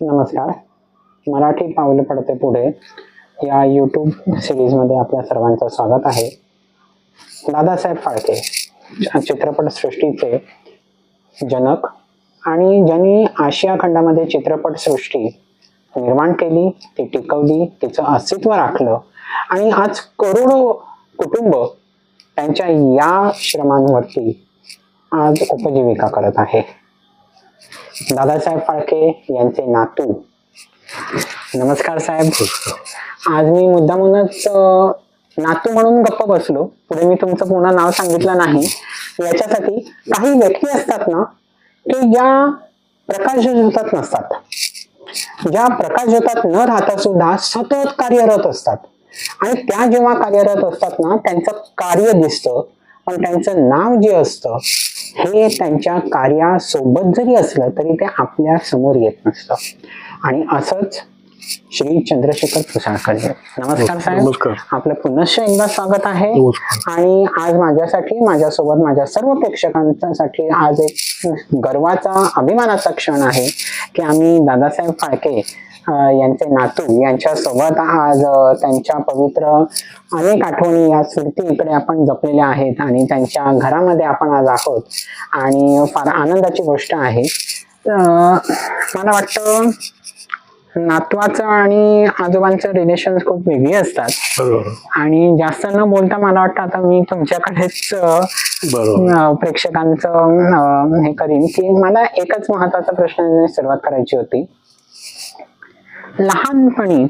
नमस्कार. मराठी पावलं पडते पुढे. या यूट्यूब सिरीजमध्ये आपल्या सर्वांचं स्वागत आहे. दादासाहेब फाळके चित्रपटसृष्टीचे जनक आणि ज्यांनी आशिया खंडामध्ये चित्रपटसृष्टी निर्माण केली ती टिकवली तिचं अस्तित्व राखलं आणि आज करोडो कुटुंब त्यांच्या या श्रमांवरती आज उपजीविका करत आहे. दादासाहेब फाळके यांचे नातू. नमस्कार साहेब. आज मी मुद्दामूनच नातू म्हणून गप्प बसलो. पुढे मी तुमचं पूर्ण नाव सांगितलं नाही. याच्यासाठी काही व्यक्ती असतात ना की ज्या प्रकाशज्योतात नसतात. ज्या प्रकाशज्योतात न राहता सुद्धा सतत कार्यरत असतात. आणि त्या जेव्हा कार्यरत असतात ना त्यांचं कार्य दिसतं. पण त्यांचं नाव जे असतं हे त्यांच्या कार्यासोबत जरी असलं तरी ते आपल्यासमोर येत नसतं आणि असंच श्री चंद्रशेखर पुसाळकर नमस्कार साहेब. आपलं पुनश्च एकदा स्वागत आहे. आणि आज माझ्यासाठी माझ्यासोबत माझ्या सर्व प्रेक्षकांसाठी आज एक गर्वाचा अभिमानाचा क्षण आहे की आम्ही दादासाहेब फाळके यांचे नातू यांच्यासोबत आज त्यांच्या पवित्र अनेक आठवणी या स्मृती इकडे आपण जपलेल्या आहेत आणि त्यांच्या घरामध्ये आपण आज आहोत. आणि फार आनंदाची गोष्ट आहे. मला वाटतं नातवाचं आणि आजोबांचं रिलेशन खूप वेगळी असतात. आणि जास्त न बोलता मला वाटतं आता मी तुमच्याकडेच प्रेक्षकांचं हे करीन की मला एकच महत्त्वाचा प्रश्न सुरुवात करायची होती. लहानपणी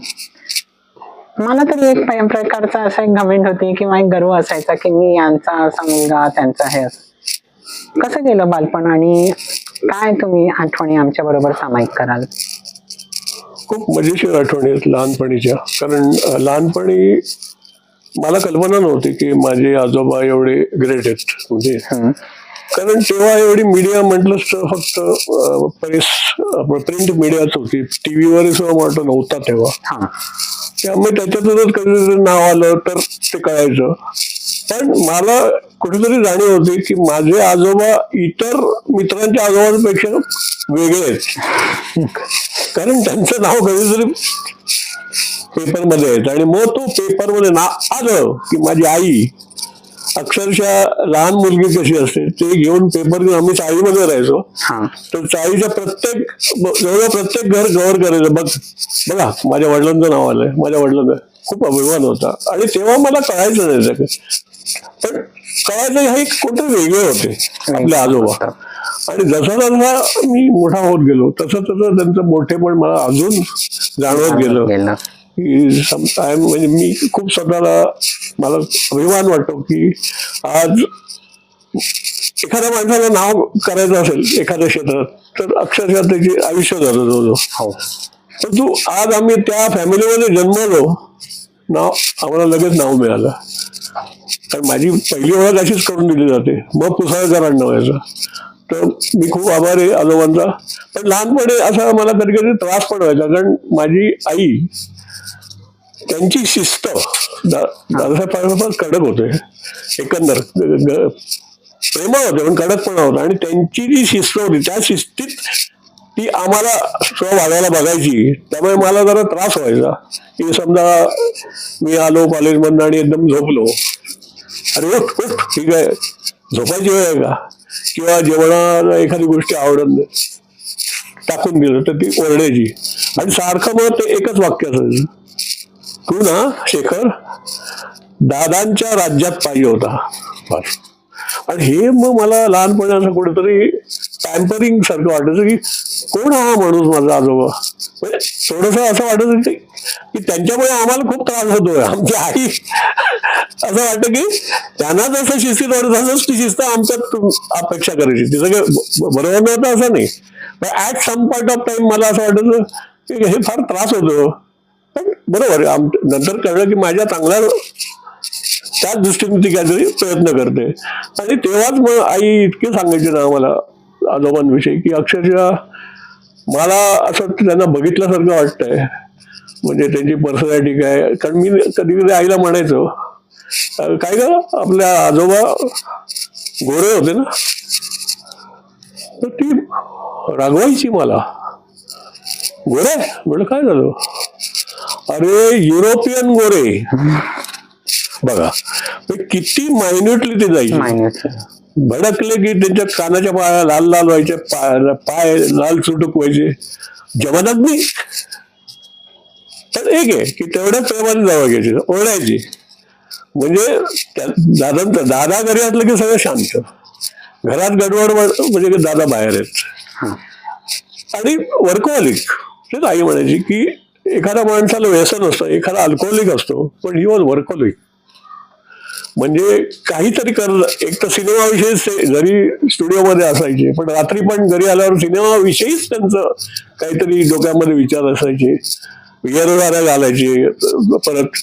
मला तरी एक प्रकारचा असा एक घमेंट होती किंवा एक गर्व असायचा की मी यांचा असा मुलगा त्यांचा हे असं. कसं गेलं बालपण आणि काय तुम्ही आठवणी आमच्या बरोबर सामायिक कराल खूप मजेशीर आठवणी आहेत लहानपणीच्या कारण लहानपणी मला कल्पना नव्हती की माझे आजोबा एवढे ग्रेट आहेत म्हणजे. कारण तेव्हा एवढी मीडिया म्हटलं तर फक्त प्रेस प्रिंट मीडियाच होती. टीव्हीवर सुद्धा वाटत नव्हता तेव्हा. त्यामुळे त्याच्यातूनच कधीतरी नाव आलं तर ते कळायचं. पण मला कुठेतरी जाणीव होती की माझे आजोबा इतर मित्रांच्या आजोबांपेक्षा वेगळे आहेत. कारण त्यांचं नाव कधीतरी पेपरमध्ये येतं आणि मग तो पेपरमध्ये ना आलं की माझी आई अक्षरशः लहान मुलगी कशी असते ते घेऊन पेपर घेऊन आम्ही चाळीमध्ये राहायचो. हा. तर चाळीच्या प्रत्येक जवळ प्रत्येक घर कव्हर करायचं. बघ बघा माझ्या वडिलांचं नाव आलंय. माझ्या वडिलांचं खूप अभिमान होता. आणि तेव्हा मला कळायचं नाही सगळं. पण कळायचं हे कोणते वेगळे होते आपले आजोबा. आणि जसा जसा मी मोठा होत गेलो तसं तसं त्यांचं मोठेपण मला अजून जाणवत गेलं. समटाईम म्हणजे मी खूप स्वतःला मला अभिमान वाटतो की आज एखाद्या माणसाला नाव करायचं असेल एखाद्या क्षेत्रात तर अक्षरशः त्याची आयुष्य जातं जवळजवळ हो. पण तू आज आम्ही त्या फॅमिलीमध्ये जन्मलो नाव आम्हाला लगेच नाव मिळालं. कारण माझी पहिली ओळख अशीच करून दिली जाते. मग पुसाळकरांना व्हायचं. तर मी खूप आभारी आहे आजोबांचा. पण लहानपणी असा मला कधी कधी त्रास पण व्हायचा कारण माझी आई त्यांची शिस्त दादा दादासाहेब फाळके कडक होते. एकंदर प्रेमळ होते पण कडकपणा होता. आणि त्यांची जी शिस्त होती त्या शिस्तीत ती आम्हाला स्व वाढायला बघायची. त्यामुळे मला जरा त्रास व्हायचा. की समजा मी आलो कॉलेजमधनं आणि एकदम झोपलो. अरे उठ उठ ठीक आहे. झोपायची वेळ आहे का? किंवा जेवणाला एखादी गोष्टी आवडत नाही टाकून दिलं तर ती ओरडायची. आणि सारखं मग ते एकच वाक्य असायचं. तू ना शेखर दादांच्या राज्यात पाहिजे होता. बस. आणि हे मग मला लहानपणाचं असं कुठेतरी पॅम्परिंग सारखं वाटायचं की कोण हा माणूस माझा आजोबा? म्हणजे थोडस असं वाटत की त्यांच्यामुळे आम्हाला खूप त्रास होतोय आमची आई. असं वाटतं की त्यांना जसं शिस्तीत वाटत असंच ती शिस्त आमच्यात अपेक्षा करायची. तिचं काही बरोबर नव्हतं असं नाही. पण at some part of time मला असं वाटत की हे फार त्रास होतो. पण बरोबर आहे. नंतर कळलं की माझ्या चांगल्या त्याच दृष्टीने ती काहीतरी प्रयत्न करते. आणि तेव्हाच मग आई इतके सांगायचे ना आम्हाला आजोबांविषयी की अक्षरशः मला असं त्यांना बघितल्यासारखं वाटतंय. म्हणजे त्यांची पर्सनॅलिटी काय. कारण मी कधी कधी आईला म्हणायचो काय ग? आपल्या आजोबा गोरे होते ना? तर ती रागवायची मला. गोरे? म्हणलं काय झालं? अरे युरोपियन गोरे. बघा किती मायन्युटली ते जायचे भडकले की त्यांच्या कानाच्या पाया लाल लाल व्हायचे पाय पाय लाल सुटूक व्हायचे. जमानाग्नी पण एक आहे की तेवढ्या प्रेमाने जावं घ्यायची ओरडायची. म्हणजे त्या- दादांचं दादा घरी असलं की सगळं शांत. घरात गडबड म्हण- म्हणजे की दादा बाहेर आहेत. आणि वर्कॉलिक तेच आई म्हणायची की एखाद्या माणसाला व्यसन असतं एखादा अल्कोहोलिक असतो पण ही वॉज वर्कोलिक म्हणजे काहीतरी कर एक तर सिनेमाविषयीच ते घरी स्टुडिओमध्ये असायचे पण रात्री पण घरी आल्यावर सिनेमाविषयीच त्यांचं काहीतरी डोक्यामध्ये विचार असायचे. विचारधारा घालायचे परत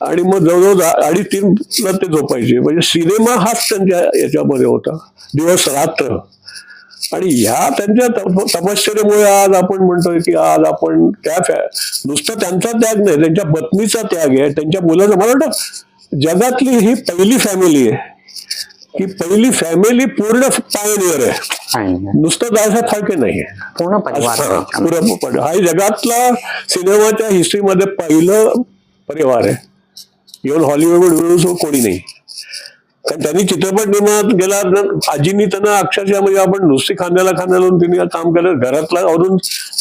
आणि मग जवळजवळ अडीच तीनला ते झोपायचे. म्हणजे सिनेमा हाच त्यांच्या याच्यामध्ये होता. दिवस रात्र. आणि ह्या त्यांच्या तप- तपश्चर्यामुळे आज आपण म्हणतोय की आज आपण त्या नुसतं त्यांचा त्याग नाही त्यांच्या पत्नीचा त्याग आहे त्यांच्या मुलाचा. मला वाटतं जगातली ही पहिली फॅमिली आहे. की पहिली फॅमिली पूर्ण पायनियर आहे. नुसतं दादासाहेब फाळके नाही पूर्ण हा जगातला सिनेमाच्या हिस्ट्रीमध्ये पहिलं परिवार आहे. इव्हन हॉलिवूड कोणी नाही. त्यांनी चित्रपट निर्माणात गेला तर आजींनी त्यांना अक्षरशः म्हणजे आपण नुसती खांद्याला खांद्याला लावून त्यांनी काम केलं. घरातला अजून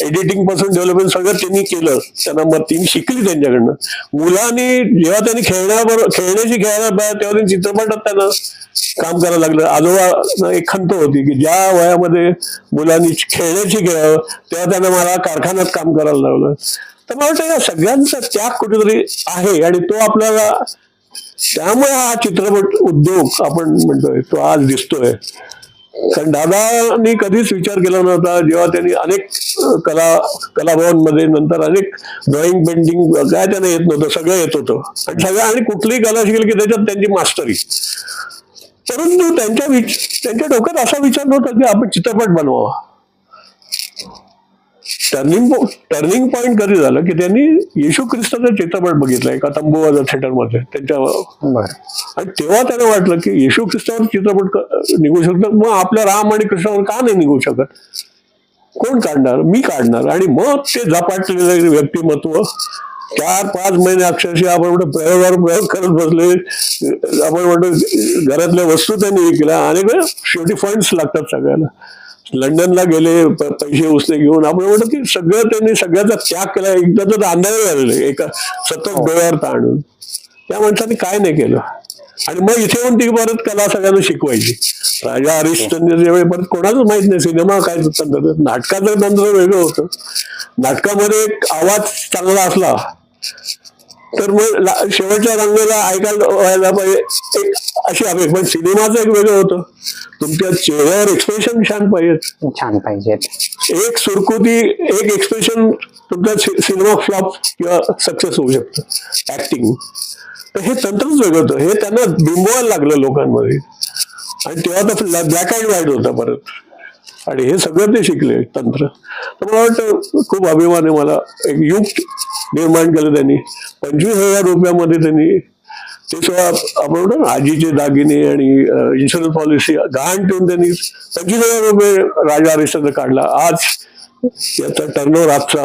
एडिटिंगपासून डेव्हलपमेंट सगळं त्यांनी केलं. त्यांना मग ती शिकली त्यांच्याकडनं. मुलांनी जेव्हा त्यांनी खेळण्याबरोबर खेळण्याची खेळायला पाहिजे तेव्हा त्यांनी चित्रपटात त्यांना काम करायला लागलं. आजोबा एक खंत होती की ज्या वयामध्ये मुलांनी खेळण्याची खेळावं तेव्हा त्यांना मला कारखान्यात काम करायला लागलं. तर मला वाटतं या सगळ्यांचा त्याग कुठेतरी आहे आणि तो आपल्याला त्यामुळे हा चित्रपट उद्योग आपण म्हणतोय तो आज दिसतोय. कारण दादानी कधीच विचार केला नव्हता जेव्हा त्यांनी अनेक कला कलाभवनमध्ये नंतर अनेक ड्रॉइंग पेंटिंग काय त्यांना येत नव्हतं सगळं येत होतं. आणि सगळं आणि कुठलीही कला शिकली की त्याच्यात त्यांची मास्टरी परंतु त्यांच्या विच त्यांच्या डोक्यात असा विचार नव्हता की आपण चित्रपट बनवावा. टर्निंग टर्निंग पॉइंट कधी झालं की त्यांनी येशू ख्रिस्ताचा चित्रपट बघितला एका तंबूवाजा थिएटरमध्ये त्यांच्या आणि तेव्हा त्यांना वाटलं की येशू ख्रिस्तावर चित्रपट निघू शकतात. मग आपल्या राम आणि कृष्णावर का नाही निघू शकत? कोण काढणार? मी काढणार? आणि मग ते झपाटलेलं व्यक्तिमत्व चार पाच महिने अक्षरशः आपण म्हणतो प्रयोगावर प्रयोग करत बसले. आपण म्हणतो घरातल्या वस्तू त्यांनी विकल्या. अनेक शेवटी फंड्स लागतात सगळ्याला. लंडनला गेले पैसे उसने घेऊन आपण म्हणतो की सगळं त्यांनी सगळ्याचा त्याग केला एकदा तर अंधारे झालेले एका सतत डोळ्यावर ताणून. त्या माणसाने काय नाही केलं. आणि मग इथे येऊन ती परत कला सगळ्यांना शिकवायची. राजा हरिश्चंद्रच्या वेळी परत कोणाच माहीत नाही सिनेमा काय तंत्र नाटकाचं तंत्र वेगळं होतं. नाटकामध्ये एक आवाज चांगला असला तर मग शेवटच्या रंगाला ऐकायला व्हायला पाहिजे. एक अशी अपेक्षा पण सिनेमाचं एक वेगळं होतं. तुमच्या चेहऱ्यावर एक्सप्रेशन छान पाहिजे छान पाहिजेत. एक सुरकुती एक एक्सप्रेशन तुमचा सिनेमा फ्लॉप किंवा सक्सेस होऊ शकतं. ऍक्टिंग तर हे तंत्रच वेगळं होतं. हे त्यांना बिंबवायला लागलं लोकांमध्ये. आणि तेव्हा तर ब्लॅक अँड व्हाईट होता परत. आणि हे सगळं ते शिकले तंत्र. तर मला वाटतं खूप अभिमान आहे मला एक युग निर्माण केलं त्यांनी. पंचवीस हजार रुपयामध्ये त्यांनी ते सुद्धा आपण म्हणतो ना आजीचे दागिने आणि इन्शुरन्स पॉलिसी गहाण ठेवून त्यांनी पंचवीस हजार रुपये राजा हरिश्चंद्र काढला. आज याचा टर्नओव्हर आजचा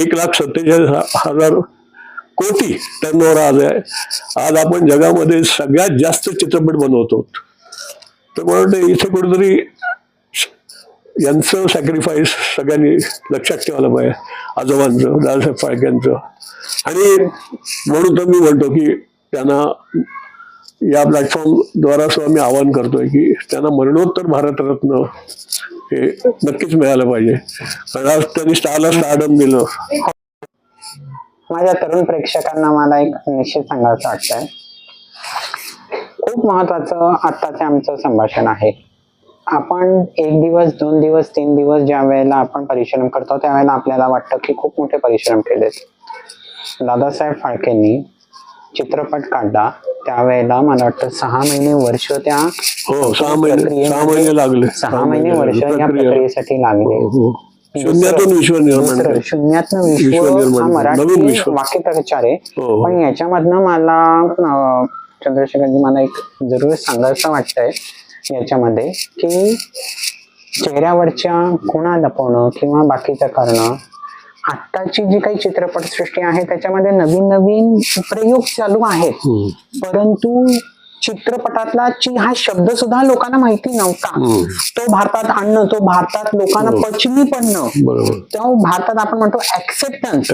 एक लाख सत्तेचाळीस हजार कोटी टर्नओव्हर आज आहे. आज आपण जगामध्ये सगळ्यात जास्त चित्रपट बनवतो. तर मला वाटतं इथे कुठेतरी यांचं सॅक्रिफाईस सगळ्यांनी लक्षात ठेवायला पाहिजे. आजोबांचं दादासाहेब फाळक्यांचं आणि म्हणून तर मी म्हणतो की त्यांना या प्लॅटफॉर्मद्वारा सुद्धा मी आवाहन करतोय की त्यांना मरणोत्तर भारतरत्न हे नक्कीच मिळालं पाहिजे. कारण आज त्यांनी स्टारला स्टारडम दिलं. माझ्या तरुण प्रेक्षकांना मला एक निश्चित सांगायचं वाटतंय. खूप महत्वाचं आत्ताचं आमचं संभाषण आहे. आपण एक दिवस दोन दिवस तीन दिवस ज्या वेळेला आपण परिश्रम करतो त्यावेळेला आपल्याला वाटतं की खूप मोठे परिश्रम केलेत दादासाहेब फाळकेंनी चित्रपट काढला त्यावेळेला मला वाटतं सहा महिने वर्ष त्या हो सहा महिने सहा महिने लागले सहा महिने वर्ष या प्रक्रिया. प्रक्रियेसाठी लागले हो, हो. शून्यातून विश्व निर्माण केलं. शून्यातनं विश्व हा केलं. मराठी विश्व. वाक्यप्रचार आहे. पण याच्यामधनं मला चंद्रशेखरजी मला एक जरूर सांगायचं वाटतंय याच्यामध्ये की चेहऱ्यावरच्या खुणा लपवणं किंवा बाकीचं करणं आत्ताची जी काही चित्रपटसृष्टी आहे त्याच्यामध्ये नवीन नवीन प्रयोग चालू आहेत. परंतु चित्रपटातला ची हा शब्द सुद्धा लोकांना माहिती नव्हता. तो भारतात आणणं तो भारतात लोकांना. पचनी पडणं तो भारतात आपण म्हणतो ऍक्सेप्टन्स.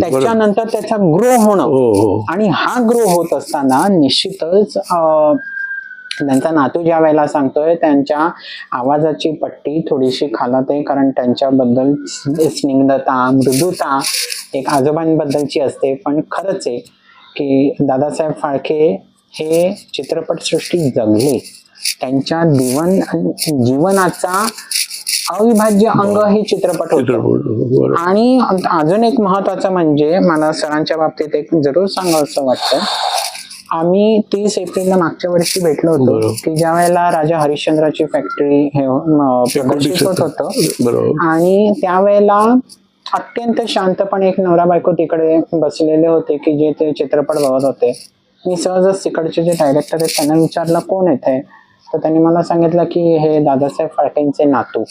त्याच्यानंतर त्याचा ग्रो होणं हो हो आणि हा ग्रो होत असताना निश्चितच अं, त्यांचा नातू ज्या वेळेला सांगतोय त्यांच्या आवाजाची पट्टी थोडीशी खालत आहे कारण त्यांच्याबद्दल स्निग्धता मृदुता एक आजोबांबद्दलची असते. पण खरंच आहे की दादासाहेब फाळके हे चित्रपटसृष्टी जगले. त्यांच्या जीवन जीवनाचा अविभाज्य अंग हे चित्रपट होतं. आणि अजून एक महत्वाचं म्हणजे मला सरांच्या बाबतीत एक जरूर सांगावंसं वाटतं आम्ही तीस एप्रिलला मागच्या वर्षी भेटलो होतो. की ज्या वेळेला राजा हरिश्चंद्राची फॅक्टरी हे प्रदर्शित होत आणि त्यावेळेला अत्यंत शांतपणे एक नवरा बायको तिकडे बसलेले होते की जे ते चित्रपट बघत होते. मी सहजच तिकडचे जे डायरेक्टर आहेत त्यांना विचारलं कोण येत तर त्यांनी मला सांगितलं की हे दादासाहेब फाळकेंचे नातू.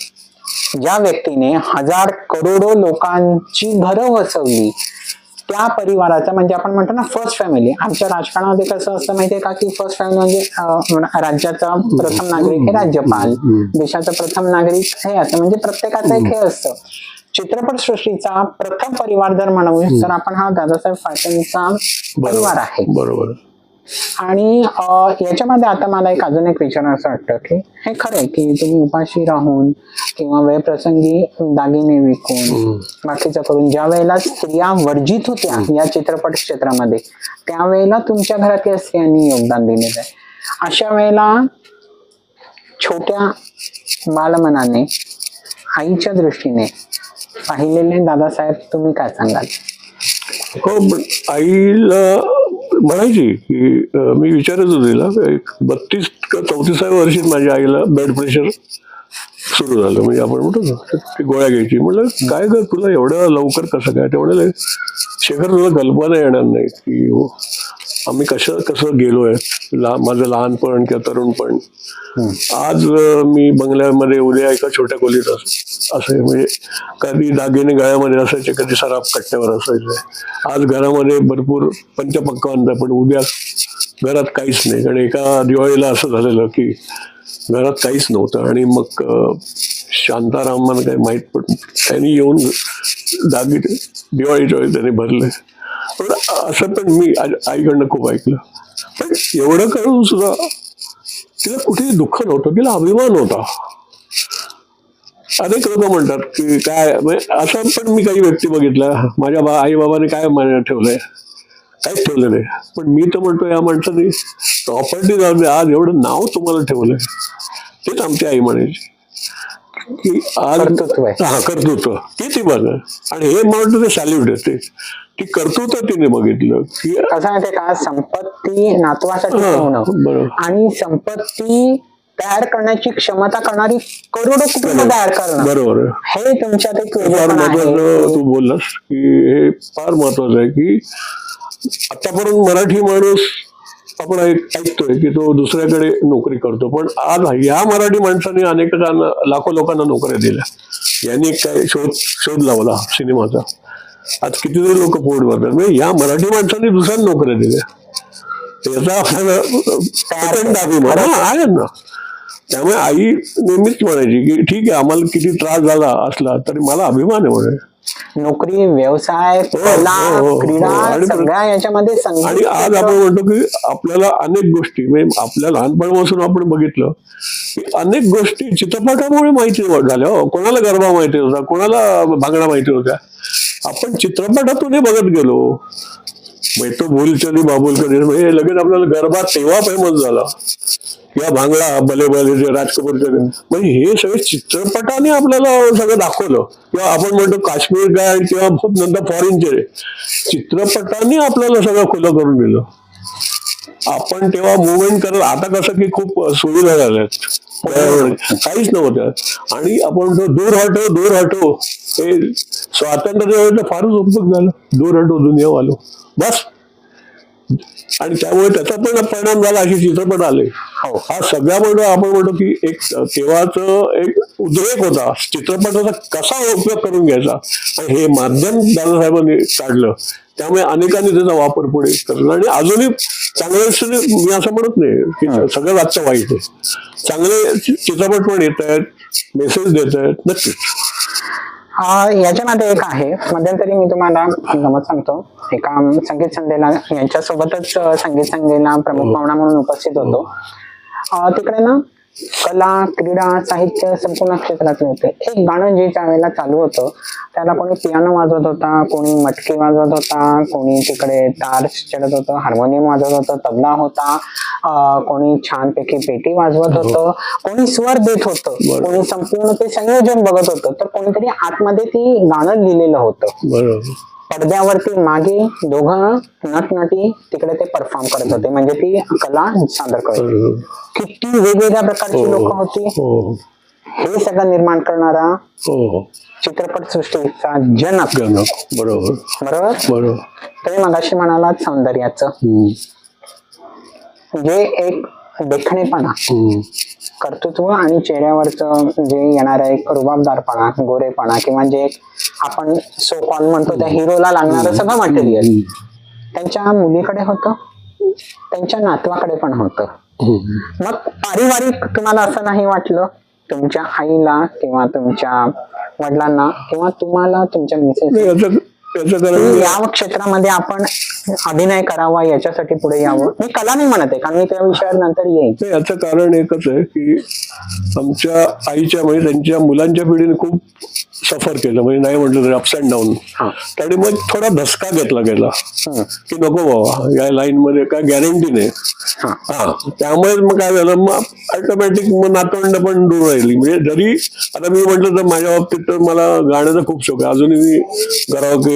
ज्या व्यक्तीने हजार करोडो लोकांची घरं वसवली त्या परिवाराचा म्हणजे आपण म्हणतो ना फर्स्ट फॅमिली आमच्या राजकारणामध्ये कसं असतं माहितीये का की फर्स्ट फॅमिली म्हणजे राज्याचा प्रथम नागरिक हे राज्यपाल. देशाचा प्रथम नागरिक हे असं म्हणजे प्रत्येकाचं एक हे असतं. चित्रपट सृष्टीचा प्रथम परिवार जर म्हणू तर आपण हा दादासाहेब फाळकेंचा परिवार आहे. बरोबर. आणि याच्यामध्ये आता मला एक अजून एक विचार असं वाटतं की हे खरं आहे की तुम्ही उपाशी राहून किंवा वेळप्रसंगी दागिने विकून. बाकीचं करून ज्या वेळेला स्त्रिया वर्जित होत्या या चित्रपट क्षेत्रामध्ये त्यावेळेला तुमच्या घरातल्या स्त्रियांनी योगदान दिलेलं आहे अशा वेळेला छोट्या बालमनाने आईच्या दृष्टीने पाहिलेले दादासाहेब तुम्ही काय सांगाल हो आईला म्हणायची की मी विचारत होतो तिला एक बत्तीस का चौतीसाव्या वर्षी माझ्या आईला ब्लड प्रेशर सुरू झालं. म्हणजे आपण म्हणतो ना ती गोळ्या घ्यायची. म्हटलं काय कर तुला एवढ्या लवकर कसं काय? तेवढं शेखर तुला कल्पना येणार नाही की हो, आम्ही कसं कसं गेलोय? लहान माझं लहानपण किंवा तरुणपण. आज मी बंगल्यामध्ये उद्या एका छोट्या खोलीत अस असे म्हणजे कधी दागिने गळ्यामध्ये असायचे कधी सराफ कट्ट्यावर असायचे. आज घरामध्ये भरपूर पंचपक्वान्न पण उद्या घरात काहीच नाही. कारण एका दिवाळीला असं झालेलं की घरात काहीच नव्हतं. आणि मग शांतारामांना काही माहीत पड त्यांनी येऊन दागिने दिवाळीच्या वेळी त्याने भरले. पण असं पण मी आईकडनं खूप ऐकलं. पण एवढं करून सुद्धा तिला कुठेही दुःख नव्हतं तिला अभिमान होता. अनेक लोक म्हणतात की काय म्हणजे असं पण मी काही व्यक्ती बघितल्या माझ्या बा आई बाबाने काय मान ठेवलंय काहीच ठेवलं नाही. पण मी तर म्हणतो या माणसाने प्रॉपर्टी जाऊ दे आज एवढं नाव तुम्हाला ठेवलंय. तेच आमची आई म्हणायची. की आज. हा कर्तृत्व. ते ती बघ आणि हे म्हणतो ते सॅल्यूट आहे ती कर्तृत्व तिने बघितलं. की कसं माहितीये का? संपत्ती नातवासाठी हा, ठेवणं. बरोबर. आणि संपत्ती तयार करण्याची क्षमता करणारी करोडो कुटुंब तयार करणं. बरोबर. आहे हे तुमच्यात एक फार वेगळेपण महत्वाचं तू बोललास की हे फार महत्वाचं आहे की आतापर्यंत मराठी माणूस आपण ऐक- ऐकतोय की तो दुसऱ्याकडे नोकरी करतो. पण आज या मराठी माणसाने अनेकांना लाखो लोकांना नोकऱ्या दिल्या. यांनी एक काय शोध शोध लावला सिनेमाचा. आज कितीतरी लोक पोट भरतात म्हणजे या मराठी माणसाने दुसऱ्या नोकऱ्या दिल्या. याचा आपल्याला हा, आहे ना. त्यामुळे आई नेहमीच म्हणायची की ठीक आहे आम्हाला किती त्रास झाला असला तरी मला अभिमान आहे म्हणे. नोकरी व्यवसाय हो, हो. क्रीडा सगळ्या याच्यामध्ये आणि आज आपण म्हणतो की आपल्याला अनेक गोष्टी म्हणजे आपल्या लहानपणापासून आपण बघितलं की अनेक गोष्टी चित्रपटामुळे माहिती झाल्या. हो कोणाला गरबा माहिती होता कोणाला भांगडा माहिती होत्या. आपण चित्रपटातून बघत गेलो. म्हणजे तो भूलचंदी बाबुलकर हे लगेच आपल्याला गरबा तेव्हा फेमस झाला. किंवा भांगडा भले भले जे राज कपूरचे. म्हणजे हे सगळे चित्रपटाने आपल्याला सगळं दाखवलं. किंवा आपण म्हणतो काश्मीर काय किंवा खूप नंतर फॉरेनचे चित्रपटाने आपल्याला सगळं खुलं करून दिलं. आपण तेव्हा मुवमेंट करत आता कसं की खूप सुविधा झाल्यात काहीच नव्हतं. आणि आपण म्हणतो दूर हटो दूर हटो हे स्वातंत्र्य फारच उपयोग झालं. दूर हटो दुनिया वालो. बस. आणि त्यामुळे त्याचा पण परिणाम झाला असे चित्रपट आले. हो. हा सगळा म्हणतो आपण म्हणतो की एक तेव्हाच एक उद्रेक होता. चित्रपटाचा कसा उपयोग करून घ्यायचा? आणि हे माध्यम दादासाहेबांनी काढलं. त्यामुळे अनेकांनी त्याचा वापर पुढे करला आणि अजूनही चांगले मी असं म्हणत नाही की सगळं आजचं वाईट आहे. चांगले चित्रपट पण येत आहेत मेसेज देत आहेत नक्कीच. याच्यामध्ये एक आहे. मध्यंतरी मी तुम्हाला गमत सांगतो. एका संगीत संध्येला यांच्यासोबतच संगीत संध्येला प्रमुख पाहुणा म्हणून उपस्थित होतो. अं, तिकडे ना कला क्रीडा साहित्य संपूर्ण क्षेत्रातले होते एक गाणं जे ज्या वेळेला चालू होतं त्याला कोणी पियानो वाजवत होता कोणी मटकी वाजवत होता कोणी तिकडे तार चढत होतं हार्मोनियम वाजवत होतं तबला होता कोणी छानपैकी पेटी वाजवत होतं कोणी स्वर देत होतं. कोणी संपूर्ण ते संयोजन बघत होतं तर कोणीतरी आतमध्ये ती गाणं लिहिलेलं होतं. पडद्यावरती मागे दोघं नटनटी तिकडे ते परफॉर्म करत होते. म्हणजे ती कला सादर करत होती. किती वेगवेगळ्या प्रकारची हो, लोक होती. हो. हे सगळं निर्माण करणारा हो. चित्रपट सृष्टीचा जनक. जनक. बरोबर. बरोबर? बरोबर. तुम्ही मगाशी म्हणालात सौंदर्याचं. जे एक देखणेपणा. कर्तृत्व आणि चेहऱ्यावरचं जे येणारं एक रुबाबदारपणा गोरेपणा किंवा जे आपण सो कॉल म्हणतो त्या हिरोला लागणारं सगळं मटेरियल त्यांच्या मुलीकडे होतं त्यांच्या नातवाकडे पण होतं. मग पारिवारिक तुम्हाला असं नाही वाटलं? तुमच्या आईला किंवा तुमच्या वडिलांना किंवा तुम्हाला तुमच्या मिसेस या क्षेत्रामध्ये आपण अभिनय करावा याच्यासाठी पुढे यावं. मी कला नाही म्हणत आहे कारण मी त्या विषयावर नंतर नाही, याचं कारण एकच आहे की आमच्या आईच्या म्हणजे त्यांच्या मुलांच्या पिढीने खूप सफर केलं. म्हणजे नाही म्हटलं तरी अपस अँड डाऊन. त्याने मग थोडा धसका घेतला गेला. की नको बाबा या लाईन मध्ये काय गॅरंटी नाही. हा. त्यामुळे मग काय झालं मग ऑटोमॅटिक मग नातवंड पण दूर राहिली. म्हणजे जरी आता मी म्हटलं तर माझ्या बाबतीत तर मला गाण्याचा खूप शौक आहे. अजूनही मी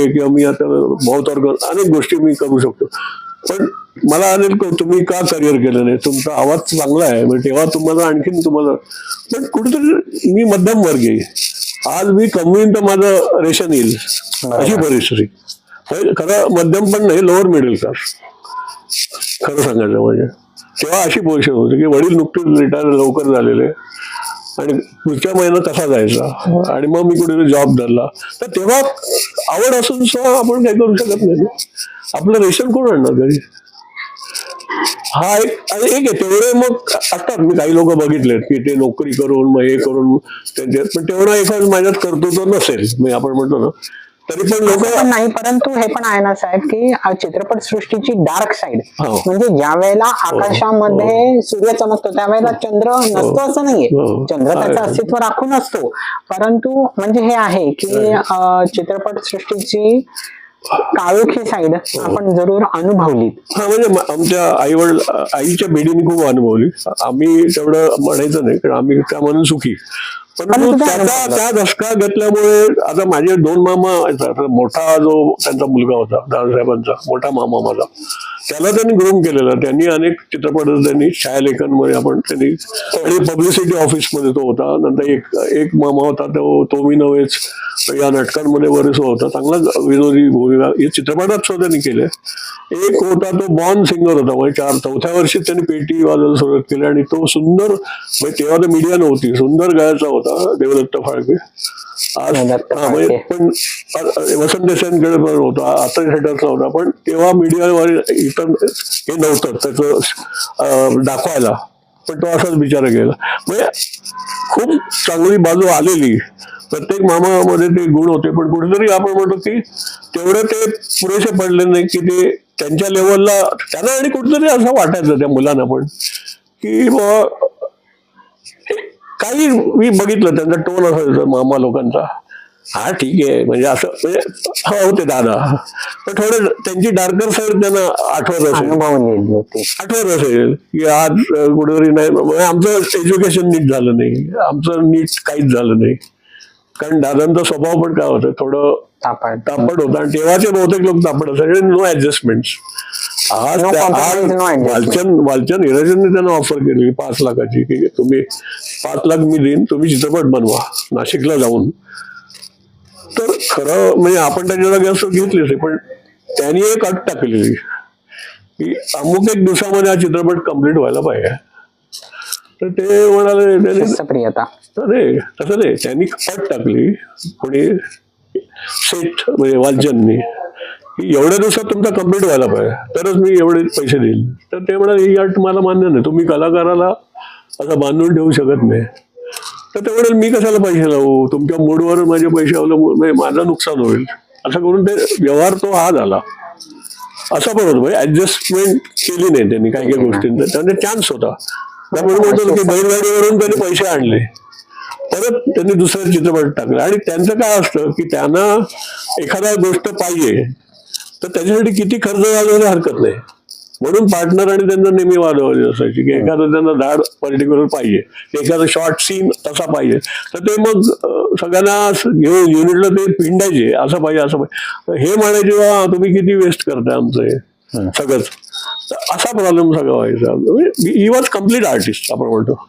करावके किंवा मी आता भावतार अनेक गोष्टी मी करू शकतो. पण मला अनिल क- तुम्ही का करिअर केलं नाही? तुमचा आवाज चांगला आहे म्हणजे तेव्हा तुम्हाला आणखीन तुम्हाला पण कुठेतरी मी मध्यम वर्गीय आज मी कमवीन तर माझं रेशन येईल अशी परिस्थिती. खरं मध्यम पण नाही लोअर मिडल क्लास खरं सांगायचं म्हणजे. तेव्हा अशी पोझिशन होती की वडील नुकतेच रिटायर लवकर झालेले. आणि पुढच्या महिना कसा जायचा? आणि मग मी कुठेतरी जॉब धरला. तर तेव्हा आवड असून सुद्धा आपण काही करू शकत नाही. आपलं रेशन कोण आणणार घरी? हा एक आणि एक आहे तेवढे मग असतात. मी काही लोक बघितलेत की ते नोकरी करून मग हे करून त्यांचे पण तेवढा एखाद माझ्यात कर्तृत्व नसेल. मी आपण म्हणतो ना तरी पण लोक पण नाही परंतु हे पण आहे ना साहेब की चित्रपट सृष्टीची डार्क साइड हो. म्हणजे ज्या वेळेला आकाशामध्ये सूर्य चमकतो त्यावेळेला चंद्र नसतो असं नाहीये. हो. चंद्र त्याचं. अस्तित्व राखून असतो. परंतु म्हणजे हे आहे की चित्रपट सृष्टीची काळोखी साईड आपण जरूर अनुभवली हा म्हणजे आमच्या आई वडील आईच्या पिढीने खूप अनुभवली. आम्ही तेवढं म्हणायचं नाही कारण आम्ही त्या म्हणून सुखी. परंतु त्याचा त्या धसका घेतल्यामुळे आता माझे दोन मामा मोठा जो त्यांचा मुलगा होता दादासाहेबांचा मोठा मामा माझा त्याला त्यांनी ग्रूम केलेलं. त्यांनी अनेक चित्रपट त्यांनी छायालेखनमध्ये आपण त्यांनी आणि पब्लिसिटी ऑफिसमध्ये तो होता. नंतर एक एक मामा होता तो तो मी नव्हेच. या नाटकांमध्ये बरेच होता. चांगला विनोदी भूमिका हे चित्रपटात सुद्धा त्यांनी केले. एक होता तो बॉर्न सिंगर होता. म्हणजे चार चौथ्या वर्षी त्यांनी पेटी वाजवायला सुरुवात केली. आणि तो सुंदर म्हणजे तेव्हा तर मीडिया नव्हती. सुंदर गायचा होता. देवदत्त फाळके. आज म्हणजे. पण वसंत देसाईंकडे पण होता. आता थिएटरचा होता. पण तेव्हा मीडियावर इतर हे नव्हतं. त्याचं दाखवायला. पण तो असाच बिचारा गेला. म्हणजे खूप चांगली बाजू आलेली. प्रत्येक मामामध्ये ते गुण होते. पण कुठेतरी आपण म्हणतो की तेवढे ते पुरेसे पडले नाही की ते त्यांच्या लेवलला त्यांना आणि कुठेतरी असं वाटायचं त्या मुलांना पण की काही मी बघितलं त्यांचा टोन असायचा मामा लोकांचा. हा ठीक आहे. म्हणजे असं म्हणजे हा होते दादा. पण थोडे त्यांची डार्कर साईड त्यांना आठवत असेल. आठवत असेल की आज कुठेतरी नाही म्हणजे आमचं एज्युकेशन नीट झालं नाही. आमचं नीट काहीच झालं नाही. कारण दादांचा स्वभाव पण काय होतं थोडं तापड तापड होता. आणि तेव्हाचे बहुतेक लोक तापड असायचे. नो ऍडजस्टमेंट आज No त्या- compromise, आज no adjustment. वालचंद वालचंद हिराजनने त्यांना ऑफर केली पाच लाखाची की तुम्ही पाच लाख मी देईन तुम्ही चित्रपट बनवा नाशिकला जाऊन. तर खरं म्हणजे आपण त्याच्याला गॅस घेतलीच आहे पण त्यांनी एक अट टाकलेली की अमुक एक दिवसामध्ये हा चित्रपट कंप्लीट व्हायला पाहिजे. तर ते म्हणाले त्यांनी नाही तसं नाही त्यांनी अट टाकली कोणी सेट म्हणजे वालचंदनी एवढ्या दिवसात तुमचा कंप्लीट व्हायला पाहिजे. तरच मी एवढे पैसे देईल. तर ते म्हणाले ही अट मला मान्य नाही. तुम्ही कलाकाराला असं बांधून ठेवू शकत नाही. तर ते म्हणाल मी कशाला पैसे लावू? तुमच्या मूडवर माझे पैसे अवलंबून म्हणजे माझं नुकसान होईल. असं करून ते व्यवहार तो हा झाला. असं पण होतं म्हणजे ऍडजस्टमेंट केली नाही त्यांनी काही काही गोष्टींचा. त्यांना चान्स होता. त्यामुळे म्हणतो की बैलगाडीवरून त्यांनी पैसे आणले. परत त्यांनी दुसरा चित्रपट टाकला. आणि त्यांचं काय असतं की त्यांना एखादा गोष्ट पाहिजे तर त्याच्यासाठी किती खर्च घालवणे हरकत नाही. म्हणून पार्टनर आणि त्यांना नेहमी वादवली असायची की एखादं त्यांना धाड पर्टिक्युलर पाहिजे. एखादं शॉर्ट सीन तसा पाहिजे. तर ते मग सगळ्यांना घेऊन युनिटला ते पिंडायचे. असं पाहिजे असं पाहिजे. हे म्हणायचे वा तुम्ही किती वेस्ट करताय आमचं हे. सगळंच. असा प्रॉब्लेम सगळा व्हायचा. ही वॉज कंप्लीट आर्टिस्ट आपण म्हणतो.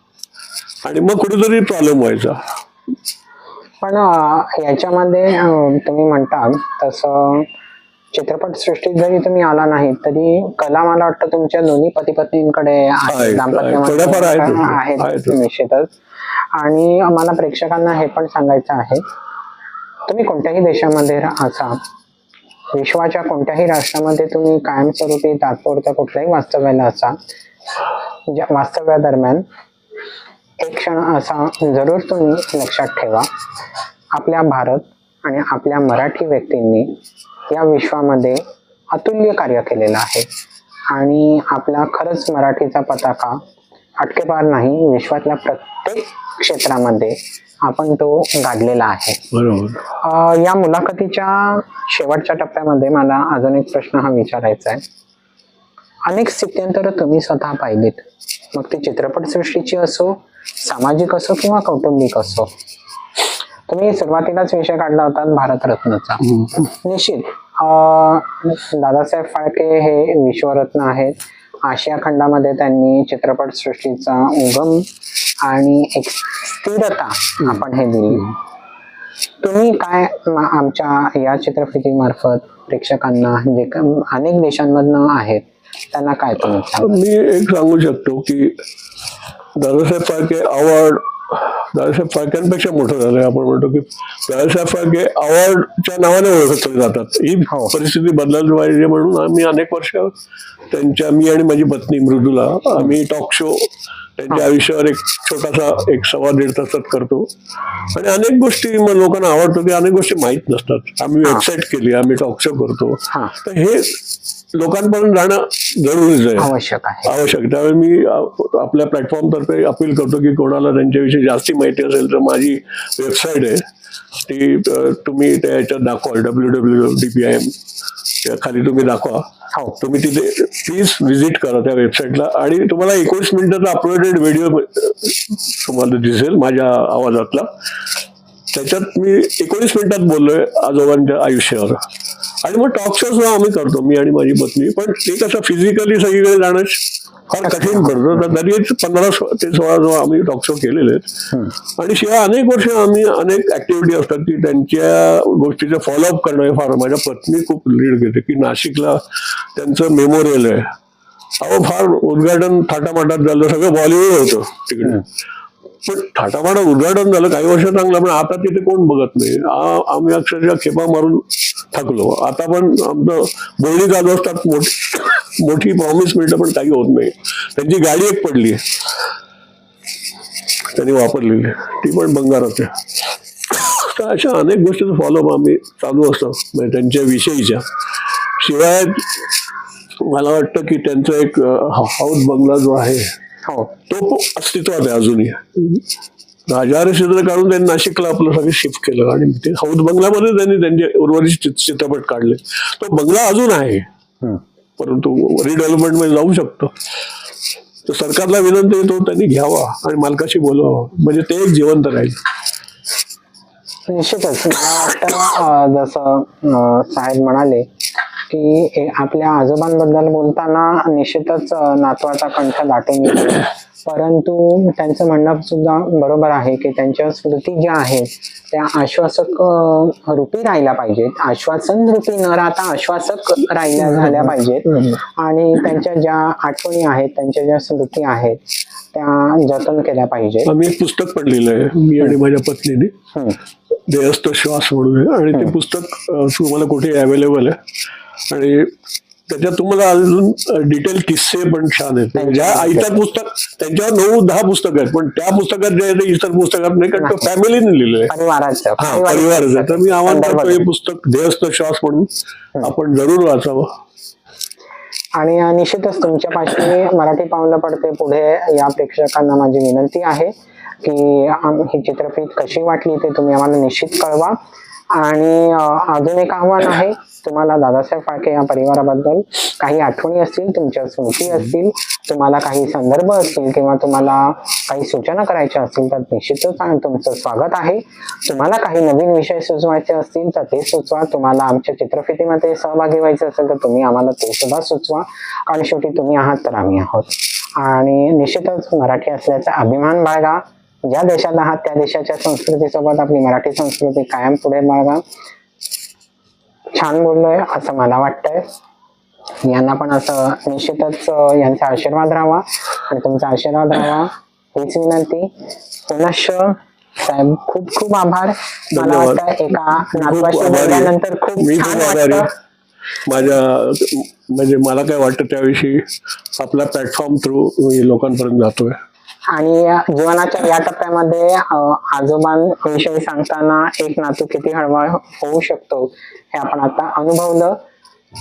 आणि मग कुठेतरी प्रॉब्लेम व्हायचा. पण याच्यामध्ये तुम्ही म्हणता तसं चित्रपट सृष्टीत जरी तुम्ही आला नाही तरी कला मला वाटतं तुमच्या दोन्ही पती पत्नींकडे आहे दाम्पत्यामध्ये. निश्चितच. आणि मला प्रेक्षकांना हे पण सांगायचं आहे तुम्ही कोणत्याही देशामध्ये असा विश्वाच्या कोणत्याही राष्ट्रामध्ये तुम्ही कायमस्वरूपी तात्पुरत्या कुठल्याही वास्तव्याला असा ज्या वास्तव्यादरम्यान एक क्षण असा जरूर तुम्ही लक्षात ठेवा. आपल्या भारत आणि आपल्या मराठी व्यक्तींनी या विश्वामध्ये अतुल्य कार्य केलेलं आहे. आणि आपला खरंच मराठीचा पताका अटकेपार नाही विश्वातल्या प्रत्येक क्षेत्रामध्ये आपण तो गाडलेला आहे. बरोबर. या मुलाखतीच्या शेवटच्या टप्प्यामध्ये मला अजून एक प्रश्न हा विचारायचा आहे. अनेक स्थित्यंतर तुम्ही स्वतः पाहिलीत. मग ती चित्रपटसृष्टीची असो सामाजिक असो किंवा कौटुंबिक असो तुम्ही सुरुवातीलाच विषय काढला होता भारतरत्नचा. निश्चित. दादासाहेब फाळके हे विश्वरत्न आहेत. आशिया खंडामध्ये त्यांनी चित्रपट सृष्टीचा उगम आणि एक स्थिरता आपण हे दिली. तुम्ही काय आमच्या या चित्रफितीमार्फत प्रेक्षकांना जे अनेक देशांमधनं आहेत त्यांना काय तुम्ही? मी एक सांगू शकतो की दादासाहेब फाळके अवॉर्ड दादासाहेब फाळक्यांपेक्षा मोठं झालंय आपण म्हणतो की दादासाहेब फाळके अवॉर्डच्या नावाने ओळखले जातात. ही हो. परिस्थिती बदलायला पाहिजे म्हणून आम्ही अनेक वर्ष त्यांच्या मी आणि माझी पत्नी मृदुला आम्ही टॉक शो त्यांच्या आयुष्यावर एक छोटासा एक सव्वा दीड तासात करतो. आणि अनेक गोष्टी मग लोकांना आवडतो की अनेक गोष्टी माहीत नसतात. आम्ही वेबसाईट केली आम्ही टॉक शो करतो. तर हे लोकांपर्यंत जाणं जरुरीच आहे. आवश्यक त्यावेळी मी आपल्या प्लॅटफॉर्म तर्फे अपील करतो की कोणाला त्यांच्याविषयी जास्ती माहिती असेल तर माझी वेबसाईट आहे. ती तुम्ही त्या याच्यात दाखवा W W D P I M त्या खाली तुम्ही दाखवा. हो. तुम्ही तिथे प्लीज व्हिजिट करा त्या वेबसाईटला आणि तुम्हाला एकोणीस मिनिटाचा अपलोडेड व्हिडिओ तुम्हाला दिसेल माझ्या आवाजातला. त्याच्यात मी एकोणीस मिनिटात बोललोय आजोबांच्या आयुष्यावर. आणि मग टॉक शो सुद्धा आम्ही करतो मी आणि माझी पत्नी. पण ते कसं फिजिकली सगळीकडे जाणं फार कठीण पडतं तर तरी पंधरा ते सोळा जो आम्ही टॉक शो केलेले आहेत. आणि शिवाय अनेक वर्ष आम्ही अनेक ऍक्टिव्हिटी असतात की त्यांच्या गोष्टीचं फॉलोअप करणं हे फार माझ्या पत्नी खूप लीड घेते की नाशिकला त्यांचं मेमोरियल आहे. अहो फार उद्घाटन थाटामाटात झालं. सगळं बॉलिवूड होतं तिकडे. पण थाटामाडा उद्घाटन झालं काही वर्ष चांगलं पण आता तिथे कोण बघत नाही. आम्ही अक्षरशः खेपा मारून थकलो. आता पण आमचं बोलणी चालू असतात मोठी मोठी प्रॉमिस मिळतं पण काही होत नाही. त्यांची गाडी एक पडली. त्यांनी वापरलेली. ती पण बंगारात तर अशा अनेक गोष्टीचं फॉलोअप आम्ही चालू असतो म्हणजे त्यांच्या विषयीच्या. शिवाय मला वाटतं की त्यांचा एक हाऊस बंगला जो आहे तो अस्तित्वात आहे अजूनही. राजा क्षेत्र काढून त्यांनी नाशिकला आपलं सगळं शिफ्ट केलं आणि ते हौद बंगल्यामध्ये त्यांनी त्यांचे उर्वरित चित- चित्रपट काढले. तो बंगला अजून आहे. परंतु रिडेव्हलपमेंटमध्ये जाऊ शकतो. तर सरकारला विनंती तो त्यांनी घ्यावा आणि मालकाशी बोलावं. म्हणजे ते एक जिवंत राहील. निश्चितच. मला वाटतं अं, जसं साहेब म्हणाले की आपल्या आजोबांबद्दल बोलताना निश्चितच नातवाचा कंठ दाटून येतो परंतु त्यांचं म्हणणं सुद्धा बरोबर आहे की त्यांच्या स्मृती ज्या आहेत त्या आश्वासक रूपी राहिल्या पाहिजेत. आश्वासन रूपी न राहता आश्वासक राहिल्या झाल्या पाहिजेत. आणि त्यांच्या ज्या आठवणी आहेत त्यांच्या ज्या स्मृती आहेत त्या जतन केल्या पाहिजेत. एक पुस्तक पण लिहिलंय मी आणि माझ्या पत्नीने. देहस्थ श्वास म्हणून आहे. आणि ते पुस्तक तुम्हाला कुठे अवेलेबल आहे आणि त्याच्यात तुम्हाला अजून डिटेल किस्से पण छान आहेत. ज्या इतर पुस्तक त्यांच्यावर नऊ दहा पुस्तक आहेत पण त्या पुस्तकात जे इतर पुस्तकात नाही कारण तो फॅमिलीने लिहिलेलं आहे. हा तर मी आव्हान. करतो हे पुस्तक देहस्थ श्वास म्हणून आपण जरूर वाचावं. आणि निश्चितच तुमच्या पाशी मराठी पावलं पडते पुढे या प्रेक्षकांना माझी विनंती आहे की ही चित्रफित कशी वाटली ते तुम्ही आम्हाला निश्चित कळवा. आणि अजून एक आव्हान आहे. तुम्हाला दादासाहेब फाळके या परिवाराबद्दल काही आठवणी असतील तुमच्या स्मृती असतील तुम्हाला काही संदर्भ असतील किंवा तुम्हाला काही सूचना करायच्या असतील तर निश्चितच तुमचं स्वागत आहे. तुम्हाला काही नवीन विषय सुचवायचे असतील तर ते सुचवा. तुम्हाला आमच्या चित्रफितीमध्ये सहभागी व्हायचं असेल तर तुम्ही आम्हाला ते सुद्धा सुचवा. आणि शेवटी तुम्ही आहात तर आम्ही आहोत. आणि निश्चितच मराठी असल्याचा अभिमान बाळगा. ज्या देशात आहात त्या देशाच्या संस्कृतीसोबत आपली मराठी संस्कृती कायम पुढे बाळगा छान बोललोय असं मला वाटतंय. यांना पण असं निश्चितच यांचा आशीर्वाद राहावा आणि तुमचा आशीर्वाद राहावा. हीच विनंती. पुनश्च साहेब खूप खूप आभार. मला. वाटतं एका नातवाशी. बोलल्यानंतर खूप छान. वाटतं. माझ्या म्हणजे मला काय वाटतं त्याविषयी आपला प्लॅटफॉर्म थ्रू लोकांपर्यंत जातोय. आणि या जीवनाच्या या टप्प्यामध्ये आजोबांविषयी सांगताना एक नातू किती हळवा होऊ शकतो हे आपण आता अनुभवलं.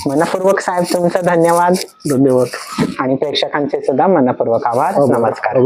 मनपूर्वक साहेब तुमचं धन्यवाद. धन्यवाद. आणि प्रेक्षकांचे सुद्धा मनपूर्वक आभार. नमस्कार.